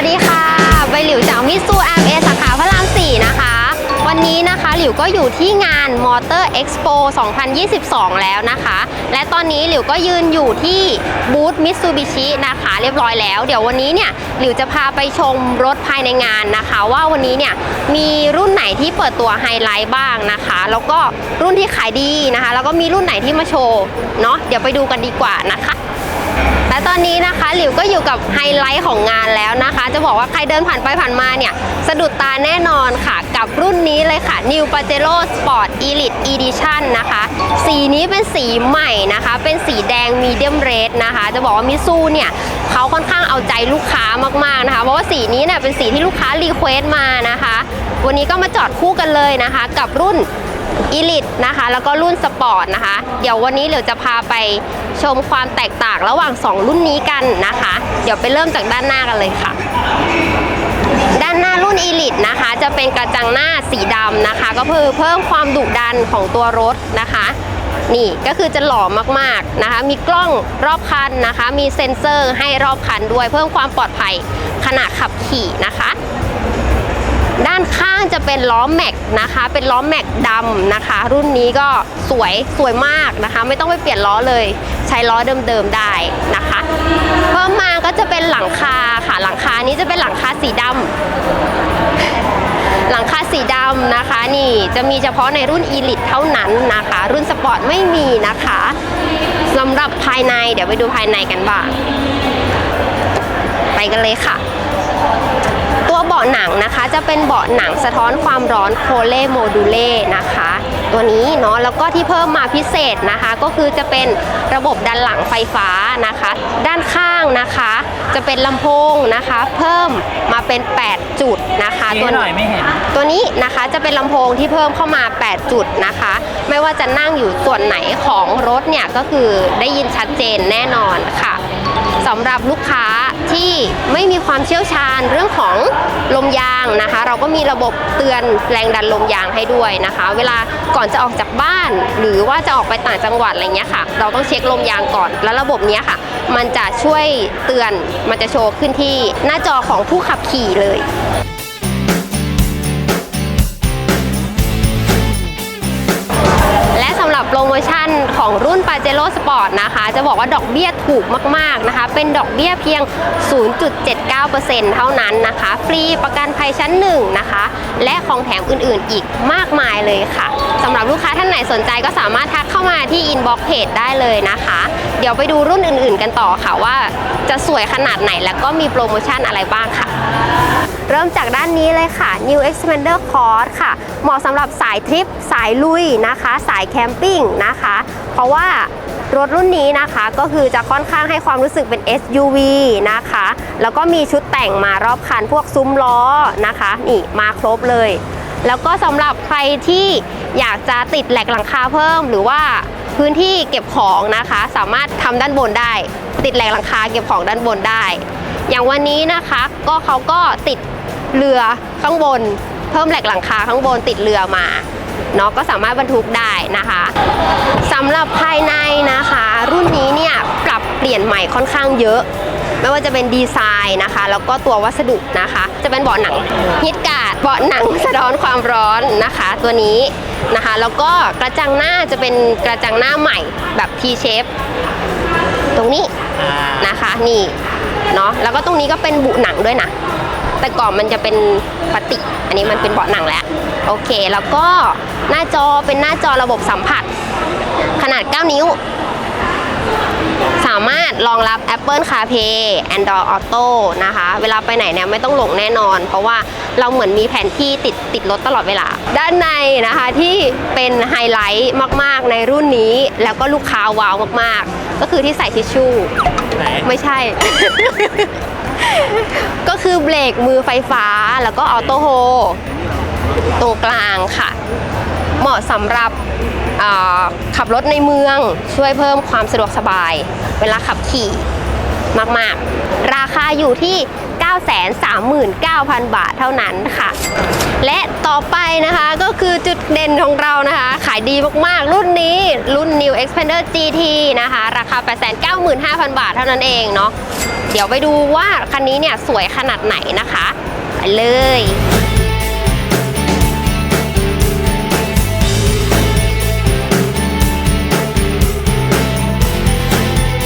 สวัสดีค่ะ ใบหลิวจากมิสูแอมเอสาขาพระรามสี่นะคะ วันนี้นะคะหลิวก็อยู่ที่งานมอเตอร์เอ็กซ์โป2022 แล้วนะคะ และตอนนี้หลิวก็ยืนอยู่ที่บูธมิตซูบิชินะคะเรียบร้อยแล้ว เดี๋ยววันนี้เนี่ยหลิวจะพาไปชมรถภายในงานนะคะ ว่าวันนี้เนี่ยมีรุ่นไหนที่เปิดตัวไฮไลท์บ้างนะคะ แล้วก็รุ่นที่ขายดีนะคะ แล้วก็มีรุ่นไหนที่มาโชว์เนาะเดี๋ยวไปดูกันดีกว่านะคะ และตอนนี้นะคะหลิวก็อยู่กับไฮไลท์ของงานแล้วนะคะ จะบอกว่าใครเดินผ่านไปผ่านมาเนี่ย สะดุดตาแน่นอนค่ะ กับรุ่นนี้เลยค่ะ New Pajero Sport Elite Edition นะคะ สีนี้เป็นสีใหม่นะคะ เป็นสีแดง Medium Red นะคะ จะบอกว่ามิซูเนี่ยเขาค่อนข้างเอาใจลูกค้ามากๆนะคะ เพราะว่าสีนี้เนี่ยเป็นสีที่ลูกค้ารีเควสต์มานะคะ วันนี้ก็มาจอดคู่กันเลยนะคะ กับรุ่น อีลิตนะคะ แล้วก็รุ่นสปอร์ตนะคะ เดี๋ยววันนี้เดี๋ยวจะพาไปชมความแตกต่างระหว่าง 2 รุ่นนี้กันนะคะ เดี๋ยวไปเริ่มจากด้านหน้ากันเลยค่ะ ด้านหน้ารุ่นอีลิตนะคะ จะเป็นกระจังหน้าสีดำนะคะ ก็เพื่อเพิ่มความดุดันของตัวรถนะคะนี่ก็คือจะหล่อมากๆนะคะ มีกล้องรอบคันนะคะ มีเซ็นเซอร์ให้รอบคันด้วย เพิ่มความปลอดภัยขณะขับขี่นะคะ ด้านข้าง จะเป็นล้อแม็กนะคะ เป็นล้อแม็กดำนะคะ รุ่นนี้ก็สวยสวยมากนะคะ ไม่ต้องไปเปลี่ยนล้อเลย ใช้ล้อเดิมๆได้นะคะ เพิ่มมาก็จะเป็นหลังคาค่ะหลังคานี้จะเป็นหลังคาสีดำหลังคาสีดำนะคะ นี่จะมีเฉพาะในรุ่น e l i t e เท่านั้นนะคะ รุ่นสปอร์ตไม่มีนะคะสำหรับภายในเดี๋ยวไปดูภายในกันบ้าง ไปกันเลยค่ะ เบาะหนังนะคะ จะเป็นเบาะหนังสะท้อนความร้อนโคเล่โมดูเล่นะคะ ตัวนี้เนาะแล้วก็ที่เพิ่มมาพิเศษนะคะ ก็คือจะเป็นระบบดันหลังไฟฟ้านะคะ ด้านข้างนะคะ จะเป็นลำโพงนะคะ เพิ่มมาเป็น 8 จุดนะคะชี้ตัวหน่อยไม่เห็นตัวนี้นะคะจะเป็นลำโพงที่เพิ่มเข้ามา 8 จุดนะคะ ไม่ว่าจะนั่งอยู่ส่วนไหนของรถเนี่ยก็คือได้ยินชัดเจนแน่นอนค่ะสำหรับลูกค้า ที่ไม่มีความเชี่ยวชาญเรื่องของลมยางนะคะ เราก็มีระบบเตือนแรงดันลมยางให้ด้วยนะคะ เวลาก่อนจะออกจากบ้าน หรือว่าจะออกไปต่างจังหวัดอะไรเงี้ยค่ะ เราต้องเช็คลมยางก่อน แล้วระบบเนี้ยค่ะ มันจะช่วยเตือนมันจะโชว์ขึ้นที่หน้าจอของผู้ขับขี่เลย สำหรับโปรโมชั่นของรุ่น Pajero Sport นะคะ จะบอกว่าดอกเบี้ยถูกมากๆนะคะ เป็นดอกเบี้ยเพียง 0.79%เท่านั้นนะคะ ฟรีประกันภัยชั้นหนึ่งนะคะ และของแถมอื่นๆ อีกมากมายเลยค่ะสำหรับลูกค้าท่านไหนสนใจก็สามารถทักเข้ามาที่ inbox page ได้เลยนะคะ เดี๋ยวไปดูรุ่นอื่นๆ กันต่อค่ะว่าจะสวยขนาดไหนแล้วก็มีโปรโมชั่นอะไรบ้างค่ะ เริ่มจากด้านนี้เลยค่ะ New Expander Cross ค่ะเหมาะสำหรับสายทริป สายลุยนะคะ สายแคมปิ้งนะคะ เพราะว่ารถรุ่นนี้นะคะก็คือจะค่อนข้างให้ความรู้สึกเป็น SUV นะคะ แล้วก็มีชุดแต่งมารอบคันพวกซุ้มล้อนะคะ นี่มาครบเลย แล้วก็สำหรับใครที่อยากจะติดแหลกหลังคาเพิ่ม หรือว่าพื้นที่เก็บของนะคะ สามารถทำด้านบนได้ ติดแหลกหลังคาเก็บของด้านบนได้ อย่างวันนี้นะคะก็เขาก็ติดเรือข้างบน เพิ่มแหลกหลังคาข้างบนติดเรือมาเนาะก็สามารถบรรทุกได้นะคะสำหรับภายในนะคะ รุ่นนี้เนี่ยปรับเปลี่ยนใหม่ค่อนข้างเยอะไม่ว่าจะเป็นดีไซน์นะคะ แล้วก็ตัววัสดุนะคะ จะเป็นเบาะหนังฮิตการ์ดเบาะหนังสะท้อนความร้อนนะคะ ตัวนี้นะคะ แล้วก็กระจังหน้าจะเป็นกระจังหน้าใหม่แบบ T shape ตรงนี้นะคะนี่เนาะแล้วก็ตรงนี้ก็เป็นบุหนังด้วยนะ แต่ก่อนมันจะเป็นปฏิอันนี้มันเป็นเบาะหนังแล้ว โอเค แล้วก็หน้าจอเป็นหน้าจอระบบสัมผัส ขนาด 9 นิ้ว สามารถรองรับ Apple CarPlay Android Auto นะคะ เวลาไปไหนเนี่ยไม่ต้องหลงแน่นอน เพราะว่าเราเหมือนมีแผนที่ติดติดรถตลอดเวลา ด้านในนะคะที่เป็นไฮไลท์มากๆในรุ่นนี้ แล้วก็ลูกค้าว้าวมากๆ ก็คือที่ใส่ทิชชู่ไหนไม่ใช่ ก็คือเบรกมือไฟฟ้าแล้วก็ออโต้โฮตรงกลางค่ะ เหมาะสำหรับขับรถในเมืองช่วยเพิ่มความสะดวกสบาย เวลาขับขี่มาก ๆ ราคาอยู่ที่ 939,000 บาทเท่านั้นค่ะ และต่อไปนะคะก็คือจุดเด่นของเรานะคะ ขายดีมากๆ รุ่นนี้รุ่น New Expander GT นะคะ ราคา 895,000 บาทเท่านั้นเองเนาะ เดี๋ยวไปดูว่าคันนี้เนี่ยสวยขนาดไหนนะคะ ไปเลย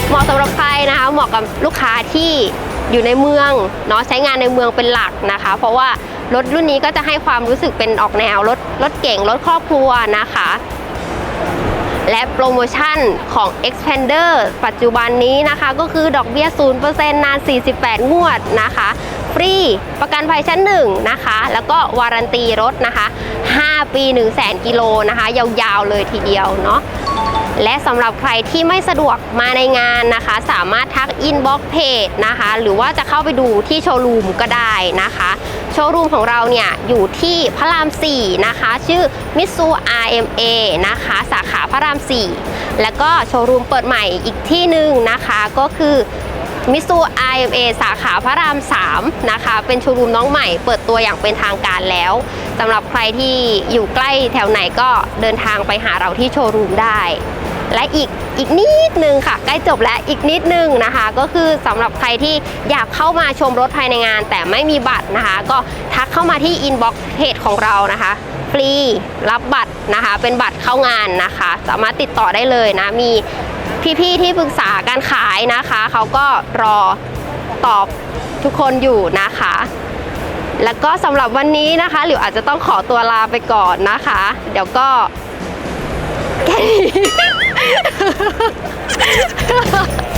เหมาะสำหรับใครนะคะเหมาะกับลูกค้าที่อยู่ในเมืองเนาะใช้งานในเมืองเป็นหลักนะคะ เพราะว่ารถรุ่นนี้ก็จะให้ความรู้สึกเป็นออกแนวรถรถเก่งรถครอบครัวนะคะ และโปรโมชั่นของ Expander ปัจจุบันนี้นะคะ ก็คือดอกเบี้ย 0%นาน 48 งวดนะคะ ฟรีประกันภัยชั้น 1 นะคะ แล้วก็วารันตีรถนะคะ 5 ปี 1 0 0 0 0 0 กิโลนะคะ ยาวๆเลยทีเดียวเนาะ และสำหรับใครที่ไม่สะดวกมาในงานนะคะ สามารถทักอินบ็อกเพจนะคะ หรือว่าจะเข้าไปดูที่โชว์รูมก็ได้นะคะ โชว์รูมของเราเนี่ยอยู่ที่พระราม 4 นะคะ ชื่อมิซู RMA นะคะ สาขาพระราม 4 แล้วก็โชว์รูมเปิดใหม่อีกที่หนึ่งนะคะก็คือมิซู RMA สาขาพระราม 3 นะคะ เป็นโชว์รูมน้องใหม่เปิดตัวอย่างเป็นทางการแล้วสำหรับใครที่อยู่ใกล้แถวไหนก็เดินทางไปหาเราที่โชว์รูมได้ และอีกอีกนิดนึงค่ะ ใกล้จบแล้วอีกนิดนึงนะคะ ก็คือสำหรับใครที่อยากเข้ามาชมรถภายในงาน แต่ไม่มีบัตรนะคะ ก็ทักเข้ามาที่อินบ็อกซ์เพจของเรานะคะฟรีรับบัตรนะคะ เป็นบัตรเข้างานนะคะ สามารถติดต่อได้เลยนะ มีพี่ๆที่ปรึกษาการขายนะคะ เขาก็รอตอบทุกคนอยู่นะคะ แล้วก็สำหรับวันนี้นะคะ หลิวอาจจะต้องขอตัวลาไปก่อนนะคะ เดี๋ยวก็แค่นี้ Ha ha ha!